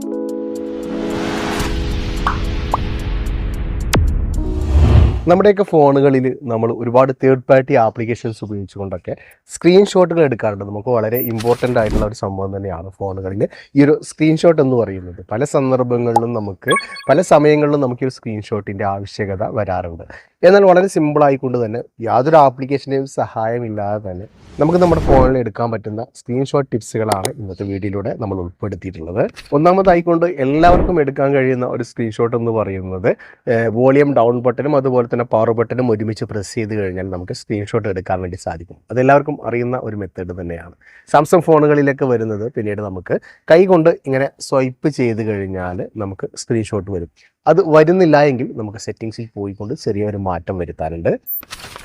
Thank you നമ്മുടെയൊക്കെ ഫോണുകളിൽ നമ്മൾ ഒരുപാട് തേർഡ് പാർട്ടി ആപ്ലിക്കേഷൻസ് ഉപയോഗിച്ചുകൊണ്ടൊക്കെ സ്ക്രീൻഷോട്ടുകൾ എടുക്കാറുണ്ട്. നമുക്ക് വളരെ ഇമ്പോർട്ടന്റ് ആയിട്ടുള്ള ഒരു സംഭവം തന്നെയാണ് ഫോണുകളിൽ ഈ ഒരു സ്ക്രീൻഷോട്ട് എന്ന് പറയുന്നത് പല സന്ദർഭങ്ങളിലും നമുക്ക് പല സമയങ്ങളിലും നമുക്ക് ഈ ഒരു സ്ക്രീൻഷോട്ടിന്റെ ആവശ്യകത വരാറുണ്ട്. എന്നാൽ വളരെ സിമ്പിളായിക്കൊണ്ട് തന്നെ യാതൊരു ആപ്ലിക്കേഷന്റെയും സഹായമില്ലാതെ തന്നെ നമുക്ക് നമ്മുടെ ഫോണിൽ എടുക്കാൻ പറ്റുന്ന സ്ക്രീൻഷോട്ട് ടിപ്സുകളാണ് ഇന്നത്തെ വീഡിയോയിലൂടെ നമ്മൾ ഉൾപ്പെടുത്തിയിട്ടുള്ളത്. ഒന്നാമതായിക്കൊണ്ട് എല്ലാവർക്കും എടുക്കാൻ കഴിയുന്ന ഒരു സ്ക്രീൻഷോട്ട് എന്ന് പറയുന്നത് വോളിയം ഡൗൺ ബട്ടനും അതുപോലെ തന്നെ പവർ ബട്ടണും ഒരുമിച്ച് പ്രസ് ചെയ്ത് കഴിഞ്ഞാൽ നമുക്ക് സ്ക്രീൻഷോട്ട് എടുക്കാൻ വേണ്ടി സാധിക്കും. അതെല്ലാവർക്കും അറിയുന്ന ഒരു മെത്തേഡ് തന്നെയാണ്. സാംസങ് ഫോണുകളിലൊക്കെ വരുന്നത് പിന്നീട് നമുക്ക് കൈ കൊണ്ട് ഇങ്ങനെ സ്വൈപ്പ് ചെയ്ത് കഴിഞ്ഞാൽ നമുക്ക് സ്ക്രീൻഷോട്ട് വരും. അത് വരുന്നില്ല എങ്കിൽ നമുക്ക് സെറ്റിങ്സിൽ പോയിക്കൊണ്ട് ചെറിയൊരു മാറ്റം വരുത്താനുണ്ട്.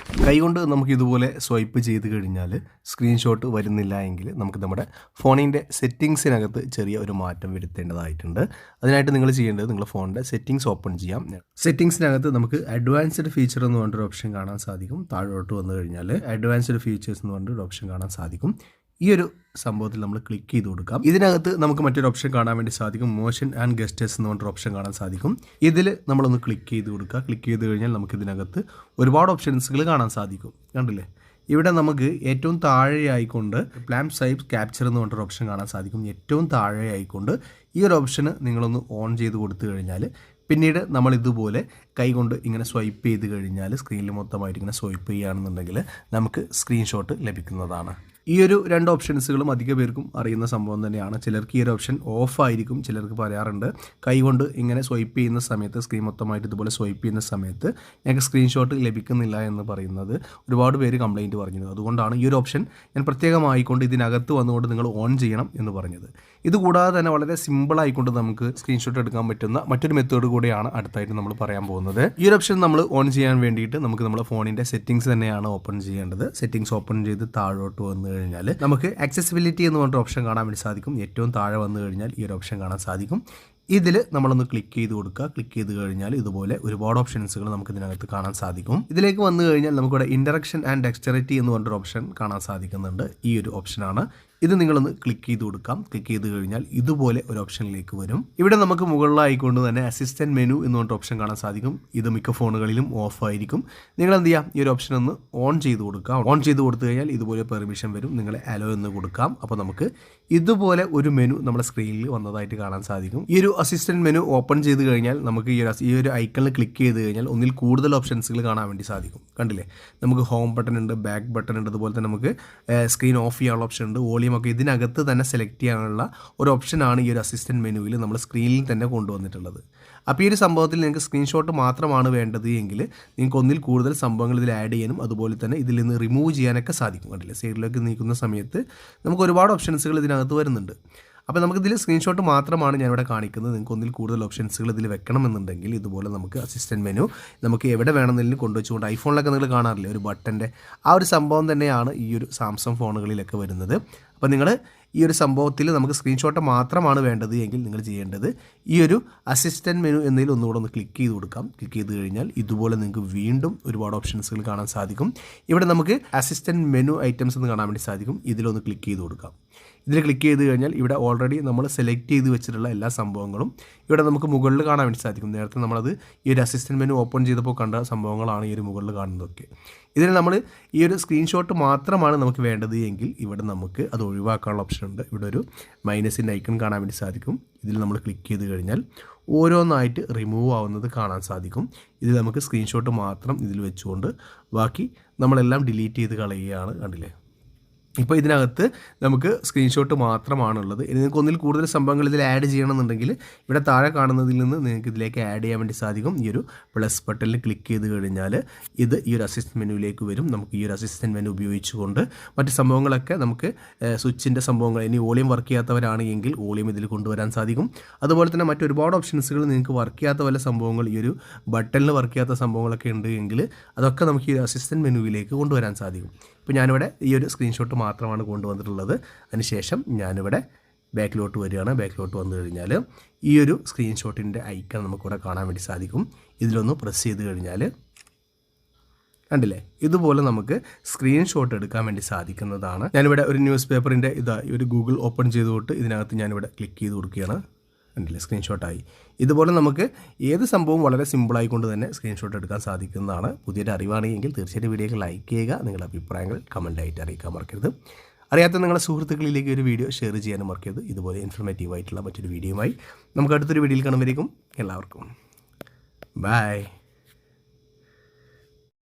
കൈകൊണ്ട് നമുക്ക് ഇതുപോലെ സ്വൈപ്പ് ചെയ്ത് കഴിഞ്ഞാൽ സ്ക്രീൻഷോട്ട് വരുന്നില്ല എങ്കിൽ നമുക്ക് നമ്മുടെ ഫോണിന്റെ സെറ്റിങ്സിനകത്ത് ചെറിയ ഒരു മാറ്റം വരുത്തേണ്ടതായിട്ടുണ്ട്. അതിനായിട്ട് നിങ്ങൾ ചെയ്യേണ്ടത് നിങ്ങളുടെ ഫോണിന്റെ സെറ്റിങ്സ് ഓപ്പൺ ചെയ്യാം. സെറ്റിങ്സിനകത്ത് നമുക്ക് അഡ്വാൻസ്ഡ് ഫീച്ചർ എന്ന് പറഞ്ഞൊരു ഓപ്ഷൻ കാണാൻ സാധിക്കും. താഴോട്ട് വന്നു കഴിഞ്ഞാൽ അഡ്വാൻസ്ഡ് ഫീച്ചേഴ്സ് എന്ന് പറഞ്ഞൊരു ഓപ്ഷൻ കാണാൻ സാധിക്കും. ഈ ഒരു സംഭവത്തിൽ നമ്മൾ ക്ലിക്ക് ചെയ്ത് കൊടുക്കാം. ഇതിനകത്ത് നമുക്ക് മറ്റൊരു ഓപ്ഷൻ കാണാൻ വേണ്ടി സാധിക്കും. മോഷൻ ആൻഡ് ഗസ്റ്റേഴ്സ് എന്ന് പറഞ്ഞൊരു ഓപ്ഷൻ കാണാൻ സാധിക്കും. ഇതിൽ നമ്മളൊന്ന് ക്ലിക്ക് ചെയ്ത് കൊടുക്കുക. ക്ലിക്ക് ചെയ്ത് കഴിഞ്ഞാൽ നമുക്ക് ഇതിനകത്ത് ഒരുപാട് ഓപ്ഷൻസുകൾ കാണാൻ സാധിക്കും. കണ്ടില്ലേ? ഇവിടെ നമുക്ക് ഏറ്റവും താഴെയായിക്കൊണ്ട് പ്ലാം സൈബ് ക്യാപ്ചർ എന്ന് പറഞ്ഞൊരു ഓപ്ഷൻ കാണാൻ സാധിക്കും. ഏറ്റവും താഴെയായിക്കൊണ്ട് ഈ ഒരു ഓപ്ഷന് നിങ്ങളൊന്ന് ഓൺ ചെയ്ത് കൊടുത്തു കഴിഞ്ഞാൽ പിന്നീട് നമ്മൾ ഇതുപോലെ കൈകൊണ്ട് ഇങ്ങനെ സ്വൈപ്പ് ചെയ്ത് കഴിഞ്ഞാൽ സ്ക്രീനിൽ മൊത്തമായിട്ട് ഇങ്ങനെ സ്വൈപ്പ് ചെയ്യുകയാണെന്നുണ്ടെങ്കിൽ നമുക്ക് സ്ക്രീൻഷോട്ട് ലഭിക്കുന്നതാണ്. ഈ ഒരു രണ്ട് ഓപ്ഷൻസുകളും അധിക പേർക്കും അറിയുന്ന സംഭവം തന്നെയാണ്. ചിലർക്ക് ഈ ഒരു ഓപ്ഷൻ ഓഫ് ആയിരിക്കും ചിലർക്ക് പറയാറുണ്ട്. കൈകൊണ്ട് ഇങ്ങനെ സ്വൈപ്പ് ചെയ്യുന്ന സമയത്ത് സ്ക്രീൻ മൊത്തമായിട്ട് ഇതുപോലെ സ്വൈപ്പ് ചെയ്യുന്ന സമയത്ത് ഞങ്ങൾക്ക് സ്ക്രീൻഷോട്ട് ലഭിക്കുന്നില്ല എന്ന് പറയുന്നത് ഒരുപാട് പേര് കംപ്ലൈന്റ് പറഞ്ഞത് അതുകൊണ്ടാണ് ഈ ഒരു ഓപ്ഷൻ ഞാൻ പ്രത്യേകമായിക്കൊണ്ട് ഇതിനകത്ത് വന്നുകൊണ്ട് നിങ്ങൾ ഓൺ ചെയ്യണം എന്ന് പറഞ്ഞത്. ഇതുകൂടാതെ തന്നെ വളരെ സിമ്പിൾ ആയിക്കൊണ്ട് നമുക്ക് സ്ക്രീൻഷോട്ട് എടുക്കാൻ പറ്റുന്ന മറ്റൊരു മെത്തേഡ് കൂടെയാണ് അടുത്തായിട്ട് നമ്മൾ പറയാൻ പോകുന്നത്. ഈ ഒരു ഓപ്ഷൻ നമ്മൾ ഓൺ ചെയ്യാൻ വേണ്ടിയിട്ട് നമുക്ക് നമ്മുടെ ഫോണിന്റെ സെറ്റിംഗ്സ് തന്നെയാണ് ഓപ്പൺ ചെയ്യേണ്ടത്. സെറ്റിംഗ്സ് ഓപ്പൺ ചെയ്ത് താഴോട്ട് വന്നു കഴിഞ്ഞാൽ നമുക്ക് ആക്സസിബിലിറ്റി എന്ന് പറഞ്ഞ ഓപ്ഷൻ കാണാൻ വേണ്ടി സാധിക്കും. ഏറ്റവും താഴെ വന്നു കഴിഞ്ഞാൽ ഈ ഒരു ഓപ്ഷൻ കാണാൻ സാധിക്കും. ഇതിൽ നമ്മളൊന്ന് ക്ലിക്ക് ചെയ്ത് കൊടുക്കുക. ക്ലിക്ക് ചെയ്ത് കഴിഞ്ഞാൽ ഇതുപോലെ ഒരുപാട് ഓപ്ഷൻസുകൾ നമുക്ക് ഇതിനകത്ത് കാണാൻ സാധിക്കും. ഇതിലേക്ക് വന്നു കഴിഞ്ഞാൽ നമുക്കിവിടെ ഇൻഡറക്ഷൻ ആൻഡ് ഡെക്സ്റ്ററിറ്റി എന്ന് പറഞ്ഞൊരു ഓപ്ഷൻ കാണാൻ സാധിക്കുന്നുണ്ട്. ഈ ഒരു ഓപ്ഷനാണ് ഇത് നിങ്ങളൊന്ന് ക്ലിക്ക് ചെയ്ത് കൊടുക്കാം. ക്ലിക്ക് ചെയ്ത് കഴിഞ്ഞാൽ ഇതുപോലെ ഒരു ഓപ്ഷനിലേക്ക് വരും. ഇവിടെ നമുക്ക് മുകളിലായിക്കൊണ്ട് തന്നെ അസിസ്റ്റന്റ് മെനു എന്ന് പറഞ്ഞ ഓപ്ഷൻ കാണാൻ സാധിക്കും. ഇത് മിക്ക ഫോണുകളിലും ഓഫ് ആയിരിക്കും. നിങ്ങൾ എന്ത് ചെയ്യാം? ഈ ഒരു ഓപ്ഷൻ ഒന്ന് ഓൺ ചെയ്ത് കൊടുക്കാം. ഓൺ ചെയ്ത് കൊടുത്തു കഴിഞ്ഞാൽ ഇതുപോലെ പെർമിഷൻ വരും. നിങ്ങൾ അലോ എന്ന് കൊടുക്കാം. അപ്പോൾ നമുക്ക് ഇതുപോലെ ഒരു മെനു നമ്മുടെ സ്ക്രീനിൽ വന്നതായിട്ട് കാണാൻ സാധിക്കും. ഈ ഒരു അസിസ്റ്റന്റ് മെനു ഓപ്പൺ ചെയ്ത് കഴിഞ്ഞാൽ നമുക്ക് ഈ ഒരു ഈ ഒരു ഐക്കണിൽ ക്ലിക്ക് ചെയ്ത് കഴിഞ്ഞാൽ ഒന്നിൽ കൂടുതൽ ഓപ്ഷൻസുകൾ കാണാൻ വേണ്ടി സാധിക്കും. കണ്ടില്ലേ? നമുക്ക് ഹോം ബട്ടൺ ഉണ്ട് ബാക്ക് ബട്ടൺ ഉണ്ട്. അതുപോലെ തന്നെ നമുക്ക് സ്ക്രീൻ ഓഫ് ചെയ്യാനുള്ള ഓപ്ഷൻ ഉണ്ട്. വോളിയം ഒക്കെ ഇതിനകത്ത് തന്നെ സെലക്ട് ചെയ്യാനുള്ള ഒരു ഓപ്ഷനാണ് ഈ ഒരു അസിസ്റ്റന്റ് മെനുവിൽ നമ്മൾ സ്ക്രീനിൽ തന്നെ കൊണ്ടുവന്നിട്ടുള്ളത്. അപ്പോൾ ഈ ഒരു സംഭവത്തിൽ നിങ്ങൾക്ക് സ്ക്രീൻഷോട്ട് മാത്രമാണ് വേണ്ടത് എങ്കിൽ നിങ്ങൾക്ക് ഒന്നിൽ കൂടുതൽ സംഭവങ്ങൾ ഇതിൽ ആഡ് ചെയ്യാനും അതുപോലെ തന്നെ ഇതിൽ നിന്ന് റിമൂവ് ചെയ്യാനൊക്കെ സാധിക്കും. കണ്ടില്ലേ? സൈഡിലേക്ക് നീക്കുന്ന സമയത്ത് നമുക്ക് ഒരുപാട് ഓപ്ഷൻസുകൾ ഇതിനകത്ത് വരുന്നുണ്ട്. അപ്പോൾ നമുക്ക് നമുക്കിതിൽ സ്ക്രീൻഷോട്ട് മാത്രമാണ് ഞാൻ ഇവിടെ കാണിക്കുന്നത്. നിങ്ങൾക്ക് ഒന്നിൽ കൂടുതൽ ഓപ്ഷൻസുകൾ ഇതിൽ വെക്കണമെന്നുണ്ടെങ്കിൽ ഇതുപോലെ നമുക്ക് അസിസ്റ്റന്റ് മെനു നമുക്ക് എവിടെ വേണമെന്നതിൽ കൊണ്ടുവച്ചുകൊണ്ട് ഐഫോണിലൊക്കെ നിങ്ങൾ കാണാറില്ലേ? ഒരു ബട്ടന്റെ ആ ഒരു സംഭവം തന്നെയാണ് ഈ ഒരു സാംസങ് ഫോണുകളിലൊക്കെ വരുന്നത്. അപ്പോൾ നിങ്ങൾ ഈ ഒരു സംഭവത്തിൽ നമുക്ക് സ്ക്രീൻഷോട്ട് മാത്രമാണ് വേണ്ടത് എങ്കിൽ നിങ്ങൾ ചെയ്യേണ്ടത് ഈ ഒരു അസിസ്റ്റന്റ് മെനു എന്നതിൽ ഒന്നുകൂടെ ഒന്ന് ക്ലിക്ക് ചെയ്ത് കൊടുക്കാം. ക്ലിക്ക് ചെയ്ത് കഴിഞ്ഞാൽ ഇതുപോലെ നിങ്ങൾക്ക് വീണ്ടും ഒരുപാട് ഓപ്ഷൻസുകൾ കാണാൻ സാധിക്കും. ഇവിടെ നമുക്ക് അസിസ്റ്റന്റ് മെനു ഐറ്റംസ് എന്ന് കാണാൻ വേണ്ടി സാധിക്കും. ഇതിലൊന്ന് ക്ലിക്ക് ചെയ്ത് കൊടുക്കാം. ഇതിൽ ക്ലിക്ക് ചെയ്ത് കഴിഞ്ഞാൽ ഇവിടെ ഓൾറെഡി നമ്മൾ സെലക്ട് ചെയ്ത് വെച്ചിട്ടുള്ള എല്ലാ സംഭവങ്ങളും ഇവിടെ നമുക്ക് മുകളിൽ കാണാൻ വേണ്ടി സാധിക്കും. നേരത്തെ നമ്മളത് ഈ ഒരു അസിസ്റ്റന്റ് മെനു ഓപ്പൺ ചെയ്തപ്പോൾ കണ്ട സംഭവങ്ങളാണ് ഈ ഒരു മുകളിൽ കാണുന്നതൊക്കെ. ഇതിൽ നമ്മൾ ഈ ഒരു സ്ക്രീൻഷോട്ട് മാത്രമാണ് നമുക്ക് വേണ്ടത് എങ്കിൽ ഇവിടെ നമുക്ക് അത് ഒഴിവാക്കാനുള്ള ഓപ്ഷൻ ഉണ്ട്. ഇവിടെ ഒരു മൈനസിന്റെ ഐക്കൺ കാണാൻ വേണ്ടി സാധിക്കും. ഇതിൽ നമ്മൾ ക്ലിക്ക് ചെയ്ത് കഴിഞ്ഞാൽ ഓരോന്നായിട്ട് റിമൂവ് ആവുന്നത് കാണാൻ സാധിക്കും. ഇത് നമുക്ക് സ്ക്രീൻഷോട്ട് മാത്രം ഇതിൽ വെച്ചുകൊണ്ട് ബാക്കി നമ്മളെല്ലാം ഡിലീറ്റ് ചെയ്ത് കളയുകയാണ് കണ്ടില്ലേ? ഇപ്പോൾ ഇതിനകത്ത് നമുക്ക് സ്ക്രീൻഷോട്ട് മാത്രമാണുള്ളത്. ഇനി നിങ്ങൾക്ക് ഒന്നിൽ കൂടുതൽ സംഭവങ്ങൾ ഇതിൽ ആഡ് ചെയ്യണമെന്നുണ്ടെങ്കിൽ ഇവിടെ താഴെ കാണുന്നതിൽ നിന്ന് നിങ്ങൾക്ക് ഇതിലേക്ക് ആഡ് ചെയ്യാൻ വേണ്ടി സാധിക്കും. ഈ ഒരു പ്ലസ് ബട്ടണിൽ ക്ലിക്ക് ചെയ്ത് കഴിഞ്ഞാൽ ഇത് ഈ ഒരു അസിസ്റ്റന്റ് മെനുവിലേക്ക് വരും. നമുക്ക് ഈ ഒരു അസിസ്റ്റന്റ് മെനു ഉപയോഗിച്ചുകൊണ്ട് മറ്റ് സംഭവങ്ങളൊക്കെ നമുക്ക് സ്വിച്ചിന്റെ സംഭവങ്ങൾ ഇനി വോളിയം വർക്ക് ചെയ്യാത്തവരാണെങ്കിൽ വോളിയം ഇതിൽ കൊണ്ടുവരാൻ സാധിക്കും. അതുപോലെ തന്നെ മറ്റൊരുപാട് ഓപ്ഷൻസുകൾ നിങ്ങൾക്ക് വർക്ക് ചെയ്യാത്ത വല്ല സംഭവങ്ങൾ ഈ ഒരു ബട്ടണിൽ വർക്ക് ചെയ്യാത്ത സംഭവങ്ങളൊക്കെ ഉണ്ട് എങ്കിൽ അതൊക്കെ നമുക്ക് ഈ ഒരു അസിസ്റ്റന്റ് മെനുവിലേക്ക് കൊണ്ടുവരാൻ സാധിക്കും. ഇപ്പോൾ ഞാനിവിടെ ഈ ഒരു സ്ക്രീൻഷോട്ട് മാത്രമാണ് കൊണ്ടുവന്നിട്ടുള്ളത്. അതിനുശേഷം ഞാനിവിടെ ബാക്കിലോട്ട് വരികയാണ്. ബാക്കിലോട്ട് വന്നു കഴിഞ്ഞാൽ ഈ ഒരു സ്ക്രീൻഷോട്ടിന്റെ ഐക്കൺ നമുക്കിവിടെ കാണാൻ വേണ്ടി സാധിക്കും. ഇതിലൊന്ന് പ്രസ് ചെയ്ത് കഴിഞ്ഞാൽ കണ്ടില്ലേ? ഇതുപോലെ നമുക്ക് സ്ക്രീൻഷോട്ട് എടുക്കാൻ വേണ്ടി സാധിക്കുന്നതാണ്. ഞാനിവിടെ ഒരു ന്യൂസ് പേപ്പറിന്റെ ഇതാ ഒരു ഗൂഗിൾ ഓപ്പൺ ചെയ്തുകൊണ്ട് ഇതിനകത്ത് ഞാനിവിടെ ക്ലിക്ക് ചെയ്ത് കൊടുക്കുകയാണ്. കണ്ടില്ലേ സ്ക്രീൻഷോട്ടായി ഇതുപോലെ നമുക്ക് ഏത് സംഭവം വളരെ സിമ്പിളായിക്കൊണ്ട് തന്നെ സ്ക്രീൻഷോട്ട് എടുക്കാൻ സാധിക്കുന്നതാണ്. പുതിയൊരു അറിവാണെങ്കിൽ തീർച്ചയായിട്ടും വീഡിയോക്ക് ലൈക്ക് ചെയ്യുക. നിങ്ങളുടെ അഭിപ്രായങ്ങൾ കമന്റായിട്ട് അറിയിക്കാൻ മറക്കരുത്. അറിയാത്ത നിങ്ങളുടെ സുഹൃത്തുക്കളിലേക്ക് ഒരു വീഡിയോ ഷെയർ ചെയ്യാനും മറക്കരുത്. ഇതുപോലെ ഇൻഫർമേറ്റീവ് ആയിട്ടുള്ള മറ്റൊരു വീഡിയോയുമായി നമുക്ക് അടുത്തൊരു വീഡിയോയിൽ കാണുമ്പോഴേക്കും എല്ലാവർക്കും. ബൈ